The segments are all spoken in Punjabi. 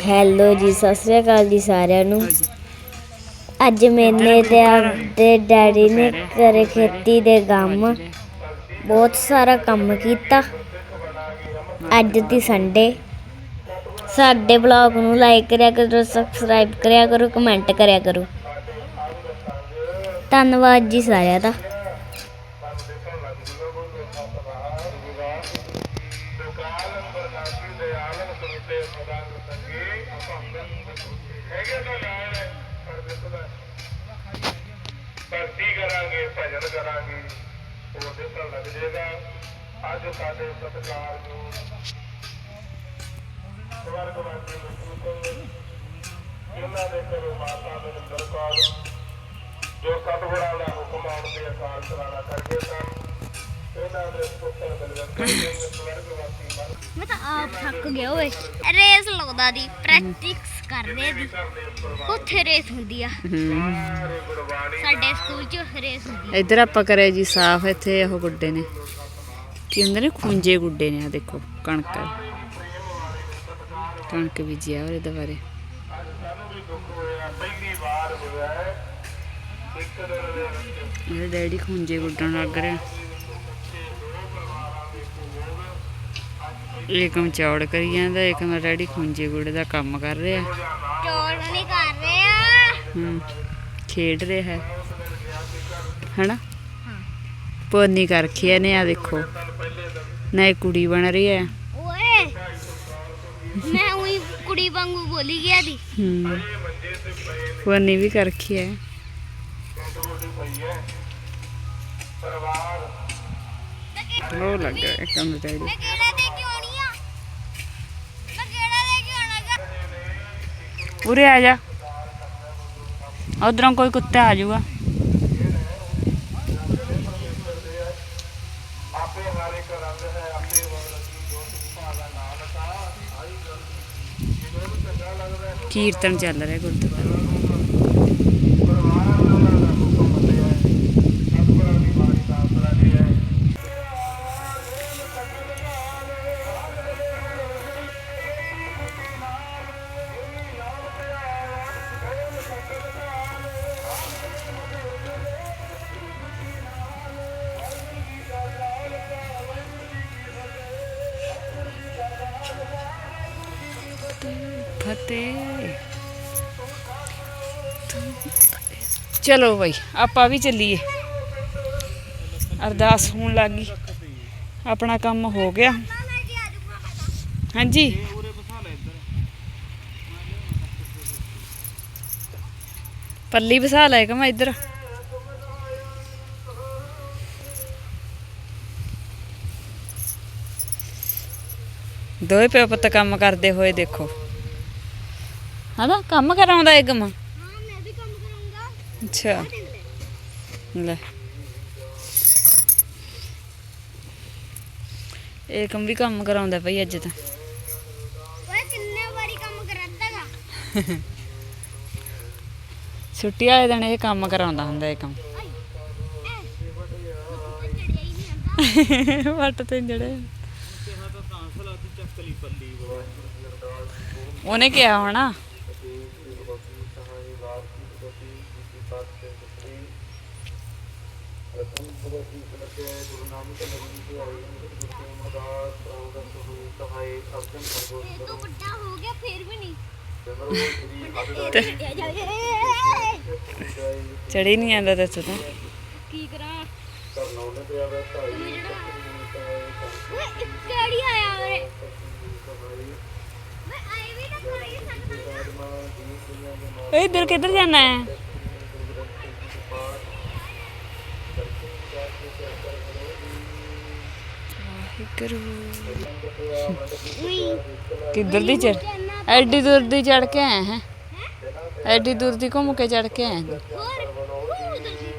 ਹੈਲੋ ਜੀ ਸਤਿ ਸ੍ਰੀ ਅਕਾਲ ਜੀ ਸਾਰਿਆਂ ਨੂੰ। ਅੱਜ ਮੈਨੇ ਤੇ ਆਪਦੇ ਡੈਡੀ ਨੇ ਕਰੇ ਖੇਤੀ ਦੇ ਕੰਮ ਬਹੁਤ ਸਾਰਾ ਕੰਮ ਕੀਤਾ। ਅੱਜ ਦੀ ਸੰਡੇ ਸਾਡੇ ਬਲੌਗ ਨੂੰ ਲਾਈਕ ਕਰਿਆ ਕਰੋ ਸਬਸਕ੍ਰਾਈਬ ਕਰਿਆ ਕਰੋ ਕਮੈਂਟ ਕਰਿਆ ਕਰੋ। ਧੰਨਵਾਦ ਜੀ ਸਾਰਿਆਂ ਦਾ। ਉਹ ਦਿਸਣ ਲੱਗ ਜਾਏਗਾ। ਅੱਜ ਸਾਡੇ ਸਤਿਕਾਰ ਨੂੰ ਸਵਰਗਵਾਸੀ ਬਖਸ਼ੂ ਇਹਨਾਂ ਦੇ ਘਰੋਂ ਮਾਤਾ ਮਨਿੰਦਰ ਕੌਰ ਜੋ ਸਤਿਗੁਰਾਂ ਦਾ ਹੁਕਮ ਆਉਣ ਤੇ ਅਕਾਲ ਚਲਾਣਾ ਕਰਕੇ ਸਨ ਇਹਨਾਂ ਮੈਂ ਤਾਂ ਆਪ ਥੱਕ ਗਿਆ ਓਏ। ਰੇਸ ਲਾਉਂਦਾ ਦੀ ਪ੍ਰੈਕਟਿਸ ਕਰਦੇ ਦੀ। ਉੱਥੇ ਰੇਸ ਹੁੰਦੀ ਆ। ਸਾਡੇ ਸਕੂਲ 'ਚ ਰੇਸ ਹੁੰਦੀ ਇੱਧਰ ਆਪਾਂ ਕਰਿਆ ਜੀ ਸਾਫ਼, ਇੱਥੇ ਉਹ ਗੁੱਡੇ ਨੇ। ਕੀ ਹੁੰਦੇ ਨੇ? ਖੁੰਝੇ ਗੁੱਡੇ ਨੇ ਆ ਦੇਖੋ, ਕਣਕ। ਕਣਕ ਬੀਜੀ ਆ ਉਹਦੇ ਦੁਬਾਰੇ ਸਾਨੂੰ ਡੈਡੀ ਖੁੰਝੇ ਗੁੱਡਣ ਲੱਗ ਰਿਹਾ ਏਕਮ ਚੌੜ ਕਰੀ ਜਾਂਦਾ ਏਕਮ ਡੈਡੀ ਖੁੰਝੇ ਗੁੱਡੇ ਦਾ ਕੰਮ ਕਰ ਰਿਹਾ। ਚੋਰ ਨਹੀਂ ਕਰ ਰਹੇ। ਹੂੰ ਖੇਡ ਰਿਹਾ ਹੈ। ਹਨਾ? ਪੋਨੀ ਕਰ ਰੱਖੀ ਨੇ ਆ ਦੇਖੋ ਨਾ ਇਹ ਕੁੜੀ ਬਣ ਰਹੀ ਹੈ। ਓਏ ਮੈਂ ਉਹੀ ਕੁੜੀ ਵਾਂਗੂ ਬੋਲੀ ਗਿਆ ਦੀ ਹੂੰ ਪੋਨੀ ਵੀ ਕਰ ਰੱਖੀ ਹੈ ਉਹ ਲੱਗ ਰਿਹਾ ਏਕਮ ਦਾ ਡੈਡੀ ਮੈਂ ਕਿਹੜਾ ਦੇ ਕੇ ਆਉਣੀ ਆ ਮੈਂ ਕਿਹੜਾ ਦੇ ਕੇ ਆਉਣਾਗਾ ਉਰੇ ਆ ਜਾ। ਉਧਰੋਂ ਕੋਈ ਕੁੱਤਾ ਆ ਜਾਊਗਾ। ਆਪੇ ਹਰ ਇੱਕ ਰੰਗ ਚਲੋ ਬਈ, ਆਪਾਂ ਵੀ ਚੱਲੀਏ। ਅਰਦਾਸ ਹੋਣ ਲੱਗ ਗਈ। ਆਪਣਾ ਕੰਮ ਹੋ ਗਿਆ। ਹਾਂਜੀ। ਪੱਲੀ ਵਸਾ ਲੈ ਕਿ ਮੈਂ ਇੱਧਰ। ਦੋਏ ਪਿਓ ਪੁੱਤ ਕੰਮ ਕਰਦੇ ਹੋਏ ਦੇਖੋ। ਹਨਾ? ਕੰਮ ਕਰਾਉਂਦਾ ਏਕਮ ਹਾਂ ਅੱਛਾ। ਲੈ। ਏਕਮ ਵੀ ਕੰਮ ਕਰਾਉਂਦਾ ਪਈ ਅੱਜ ਤਾਂ। ਓਏ ਕਿੰਨੇ ਵਾਰੀ ਕੰਮ ਕਰਾਂਦਾਗਾ ਛੁੱਟੀ ਵਾਲੇ ਦਿਨ ਇਹ ਕੰਮ ਕਰਾਉਂਦਾ ਹੁੰਦਾ ਏਕਮ ਆਈ ਐ। ਚੜਿਆ ਹੀ ਨਹੀਂ ਆਂਦਾ ਵੱਟ ਤੇ ਜੜੇ ਉਹਨੇ ਕਿਹਾ ਹੋਣਾ। ਤੋਂ ਵੱਡਾ ਹੋ ਗਿਆ ਫੇਰ ਵੀ ਨਹੀਂ ਚੜੀ ਨਹੀਂ ਆਂਦਾ ਦੱਸ ਤਾਂ। ਕੀ ਕਰਾਂ? ਓਏ ਇੱਕ ਕਿਹੜੀ ਆਇਆ ਓਏ ਮੈਂ ਆਈ ਵੀ ਨਾ ਕੋਈ ਸਕਦਾ ਓਏ ਇੱਧਰ ਕਿੱਧਰ ਜਾਣਾ ਹੈ? ਵਾਹਿਗੁਰੂ ਉਈ ਕਿੱਧਰ ਦੀ ਚੜ ਐਡੀ ਦੂਰ ਦੀ ਚੜ ਕੇ ਆਏ ਹੈ ਐਡੀ ਦੂਰ ਦੀ ਘੁੰਮ ਕੇ ਚੜ ਕੇ ਆਏ ਹਾਂ। ਹੋਰ ਉਹ ਉਧਰ ਸੀ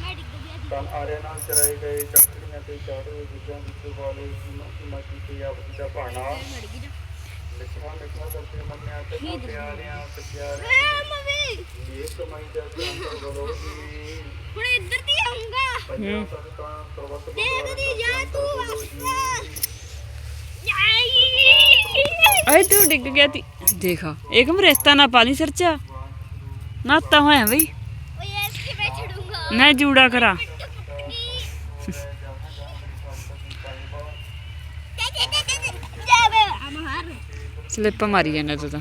ਮੈਂ ਡਿੱਗ ਗਿਆ ਸੀ ਤਾਂ ਆਰਿਆਂ ਨਾਲ ਚਰਾਏ ਗਏ ਚੱਕਰੀਆਂ ਤੇ ਚਾੜੇ ਗੁੱਜਾਂ ਵਿੱਚ ਵਾਲੇ ਸੀਮਾ ਸੀਮਾ ਕੀਤੇ ਆਪ ਤੇ ਦੇ ਹੁਣ ਇੱਧਰ ਦੀ ਆਉਂਗਾ ਜਾ ਵਾਸਤਾ ਅਏ ਡਿੱਗ ਗਿਆ ਤੀ। ਦੇਖਾ ਏਕਮ ਰਿਸ਼ਤਾ ਨਾ ਪਾ ਲਈ ਸਰਚਾ ਨਾਤਾ ਹੋਇਆ ਬਈ। ਓਏ ਇਸ ਕੇ ਮੈਂ ਛੜੂੰਗਾ ਜੂੜਾ ਕਰਾ। ਸਲਿੱਪ ਮਾਰੀ ਜਾਂਦਾ ਤੂੰ ਤਾਂ।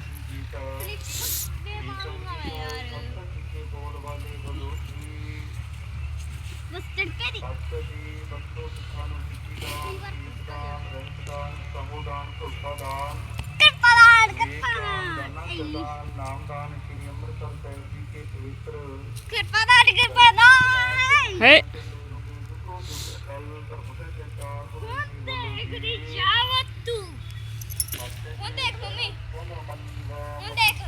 ਕੇ ਪਵਿੱਤਰ ਕਿਰਪਾਲਾਨ ਕਿਰਪਾਲਾਨ ਹੈ। ਹੁਣ ਦੇਖ ਦੀ ਜਾਵਤ ਤੂੰ। ਹੁਣ ਦੇਖ ਮੰਮੀ। ਹੁਣ ਦੇਖ।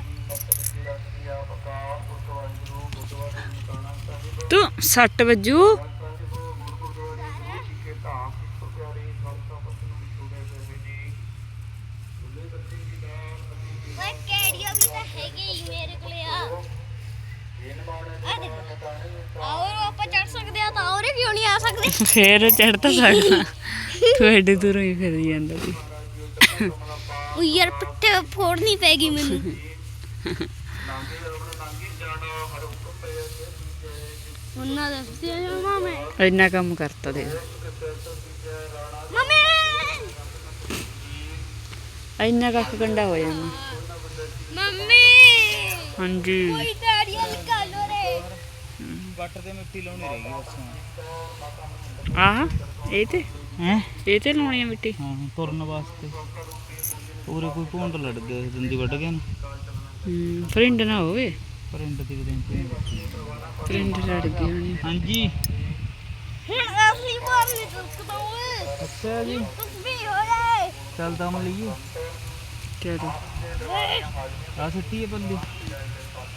ਤੂੰ ਸੱਟ ਵੱਜੂ ਓਏ ਕਿਹੜੀਆਂ ਵੀ ਤਾਂ ਹੈਗੀ ਹੀ ਮੇਰੇ ਕੋਲੇ ਆ ਆਉਰ ਆਪਾਂ ਚੜ ਸਕਦੇ ਆ ਤਾਂ ਔਰੇ ਕਿਉਂ ਨਹੀਂ ਆ ਸਕਦੇ? ਫੇਰ ਚੜ ਤਾਂ ਸਕਦਾ। ਤੂੰ ਐਡੇ ਦੂਰੋਂ ਹੀ ਫਿਰ ਜਾਂਦਾ ਸੀ ਉਹ ਯਾਰ ਪਿੱਠੇ ਫੋੜਨੀ ਪੈਗੀ ਮੈਨੂੰ। ਉਹਨਾਂ ਦਾ ਸੀ ਮਾਮੇ। ਇੰਨਾ ਕੰਮ ਕਰਤਾ ਦੇ। ਮਮੇ! ਇੰਨਾ ਕੱਖ ਗੰਡਾ ਹੋ ਜਾਂਦਾ। ਮੰਮੀ! ਹਾਂਜੀ। ਕੋਈ ਦਾੜੀਆਂ ਰੇ ਗੱਟ ਤੇ ਮਿੱਟੀ ਲਾਉਣੀ ਰਹਿ ਬਸ ਆਹ ਇਹ ਤੇ? ਹੈ? ਇਹ ਤੇ ਲਾਉਣੀ ਆ ਮਿੱਟੀ? ਹਾਂ ਤੁਰਨ ਵਾਸਤੇ। ਪੂਰੇ ਕੋਈ ਭੁੰਡ ਲੜ ਸੀ ਦੰਦੀ ਵੱਢ ਗਿਆ ਨਾ। ਹੂੰ ਫਰਿੰਡ ਨਾ ਹੋਵੇ। ਪਰ ਇੰਡ ਦੀ ਦਿਨ ਫਰਿੰਡ ਲੜ ਗਈ ਹੋਣੀ ਹਾਂਜੀ। ਹੁਣ ਅਸੀਂ ਮਾਰ ਸਕਦਾ ਓਏ ਅੱਛਾ ਜੀ। ਤੂੰ ਵੀ ਹੋ ਜਾਏ ਚੱਲ ਦਮ ਲਈਏ। ਚਲੋ ਆ ਸਿੱਟੀ ਹੈ ਬੱਲੀ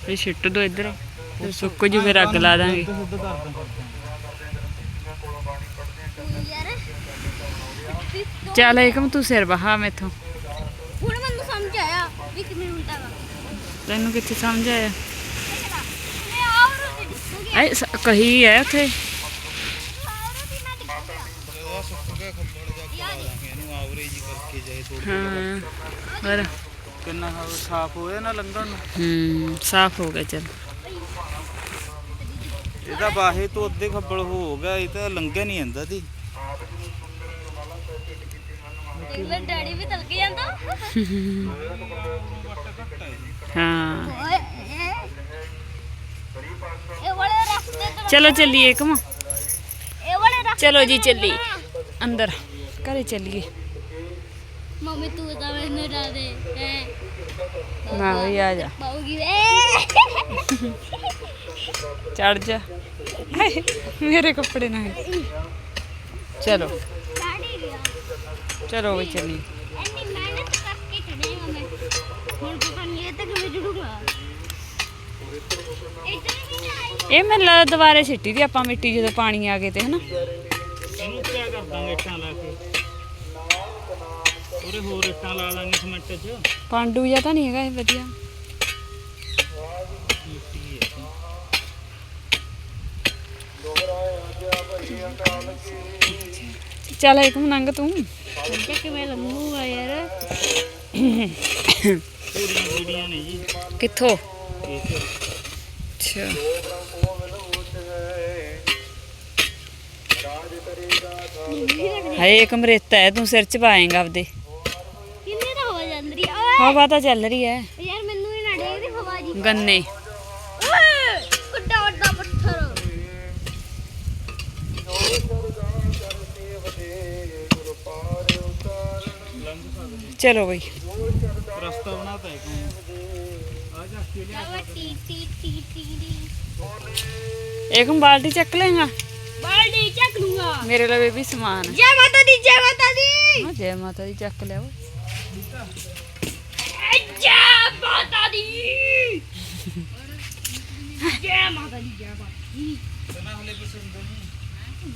ਇਹ ਛਿੱਟ ਦੋ ਇੱਧਰ। ਫਿਰ ਸੁੱਕ ਜੂ ਫਿਰ ਅੱਗ ਲਾ ਦਾਂਗੇ। ਚੱਲ ਏਕਮ ਤੂੰ ਸਿਰ ਬਹਾ ਮੈਥੋਂ। ਹੁਣ ਮੈਨੂੰ ਸਮਝ ਆਇਆ ਵੀ ਕਿਵੇਂ ਹੁੰਦਾ ਵਾ। ਤੈਨੂੰ ਕਿੱਥੇ ਸਮਝ ਆਇਆ? ਐ ਕਹੀ ਹੈ ਉੱਥੇ। ਹਾਂ। ਪਰ ਕਿੰਨਾ ਸਾਫ਼ ਹੋਇਆ ਨਾ ਲੰਘਣ ਨੂੰ? ਹੂੰ ਸਾਫ਼ ਹੋ ਗਿਆ ਚੱਲ। ਇਹਦਾ ਬਾਹੇ ਤੋਂ ਅੱਧੇ ਖੱਬਲ ਹੋ ਗਿਆ ਇਹ ਤਾਂ ਲੰਘਿਆ ਨਹੀਂ ਜਾਂਦਾ ਦੀ ਦੇਖ ਡੈਡੀ ਵੀ ਤਲਕ ਜਾਂਦਾ? ਹਾਂ। ਓਏ ਇਹ ਵਾਲੇ ਰਸਤੇ ਤੋਂ ਚਲੋ ਚੱਲੀਏ ਏਕਮ ਇਹ ਵਾਲੇ ਰਸਤੇ ਚਲੋ ਜੀ ਤੋਂ ਚੱਲੀ ਨਾ। ਅੰਦਰ ਘਰੇ ਚੱਲੀਏ। ਮੰਮੀ ਤੂੰ ਤਾਂ ਮੈਨੂੰ ਡਾ ਦੇ ਹੈ। ਨਾ ਵੀ ਆ ਜਾ। ਬਾਉਗੀ ਵੇ ਚੜ ਜਾ। ਮੇਰੇ ਕੱਪੜੇ ਨਾ ਚਲੋ। ਚਲੋ ਵੀ ਚੱਲੀ ਇੰਨੀ ਮਿਹਨਤ ਕਰਕੇ ਚੜੇਗਾ ਮੈਂ। ਹੁਣ ਪਤਾ ਨਹੀਂ ਇਹ ਤੱਕ ਮੈਂ ਜੁੜੂਗਾ ਇਹ ਲੱਗਦਾ ਦੁਬਾਰੇ ਸਿੱਟੀ ਦੀ ਆਪਾਂ ਮਿੱਟੀ ਜਦੋਂ ਪਾਣੀ ਆ ਗਏ ਤੇ ਹਨਾ? ਇਹਨੂੰ ਕੀ ਕਰ ਦਾਂਗੇ ਇੱਟਾਂ ਲਾ ਕੇ। ਉਹਦੇ ਹੋਰ ਇੱਟਾਂ ਲਾ ਲਾਂਗੇ ਸਿਮੈਂਟ 'ਚ। ਪਾਂਡੂ ਜਾਂ ਤਾਂ ਨਹੀਂ ਹੈਗਾ ਇਹ ਵਧੀਆ ਮਿੱਟੀ ਹੈ ਚੱਲ ਏਕਮ ਨੰਗ ਤੂੰ। ਅੱਗੇ ਕਿਵੇਂ ਲੰਮੂਗਾ ਯਾਰ ਪੂਰੀਆਂ ਜਿਹੜੀਆਂ ਨੇ ਜੀ ਕਿੱਥੋਂ? ਇਹ। ਅੱਛਾ। ਹਾਏ ਏਕਮ ਰੇਤਾ ਹੈ ਤੂੰ ਸਿਰ ਚ ਪਾਏਂਗਾ ਆਪਦੇ। ਕਿੰਨੇ ਤਾਂ ਹੋ ਜਾਂਦੀ ਆ ਓਏ! ਹਵਾ ਤਾਂ ਚੱਲ ਰਹੀ ਹੈ। ਯਾਰ ਮੈਨੂੰ ਹੀ ਨਾ ਡੇਗ ਦੀ ਹਵਾ ਜੀ। ਗੰਨੇ। ਚਲੋ ਬਈ। ਰਸਤਾ ਬਣਾਤਾ ਹੈ ਕੰਮ ਆ ਜਾ ਕੇ ਲਿਆ ਜਾਵਾ ਟੀ ਟੀ ਟੀ ਟੀ ਟੀ ਏਕਮ ਬਾਲਟੀ ਚੱਕ ਲੇਗਾ ਬਾਲਟੀ ਚੱਕ ਲੂੰਗਾ ਮੇਰੇ ਲਵੇ ਵੀ। ਸਮਾਨ ਜੈ ਮਾਤਾ ਦੀ। ਜੈ ਮਾਤਾ ਦੀ ਹਾਂ ਜੈ ਮਾਤਾ ਦੀ। ਚੱਕ ਲਿਆਓ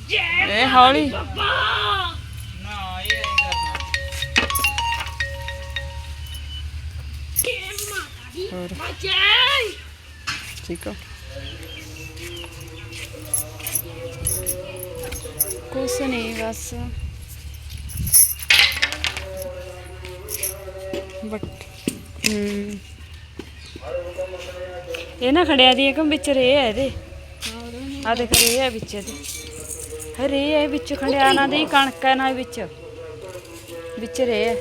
ਜੈ ਹੋਰ। ਠੀਕ ਆ। ਕੁਛ ਨਹੀਂ, ਬਸ। ਬਟ ਇਹ ਨਾ ਖੜਿਆ ਦੀ ਕਿ ਵਿੱਚ ਰੇ ਹੈ ਇਹਦੇ। ਆ ਦੇਖ, ਰੇ ਹੈ ਵਿੱਚ ਇਹਦੇ। ਰੇ ਹੈ ਵਿੱਚ ਖੜਿਆ ਨਾ ਦੀ, ਕਣਕ ਹੈ ਨਾ ਵਿੱਚ। ਵਿੱਚ ਰੇ ਹੈ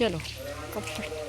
ਚਲੋ ਕੱਪੜੇ